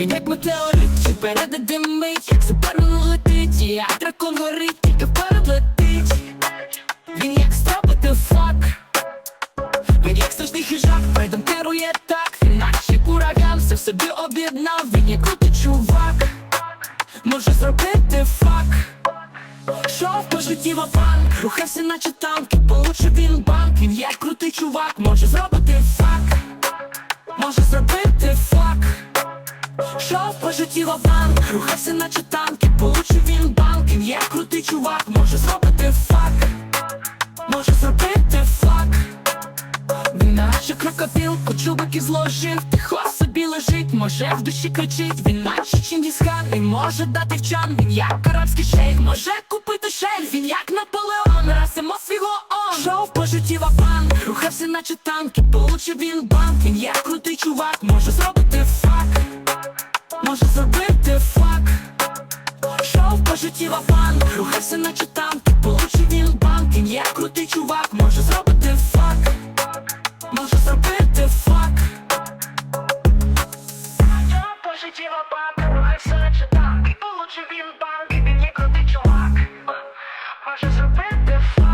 він як метеорит, чи переде димить, як суперно летить, як дракон горить, тільки вперед летить. Він як стропити фак, він як страшний хижак, передом керує так, наче ураган, все в собі об'єднав, він як крутий чувак, може зробити. Шов по житті вапанк, рухався наче танк, і получив він банк, він як крутий чувак, може зробити фак, може зробити фак. Шов по житті банк, рухався наче танк, і получив він банк, він є крутий чувак, може зробити фак, може зробити фак. Він наче крокодил, кочубики зложив, тихо собі лежить, може в душі кричить, він наче Чингісхан, і може дати вчан, він як арабський шейх, може купити шель, він як Наполеон, расимо свого он. Шов по житті банк, рухався наче танк, і получив він банк, він як крутий чувак, може зробити фак. Може зробити фак. Шов по житті вапан Рухався наче танк Получив він банк банк, чи так. Получив він банк, і він є крутий чувак. Э, Може зробити факт.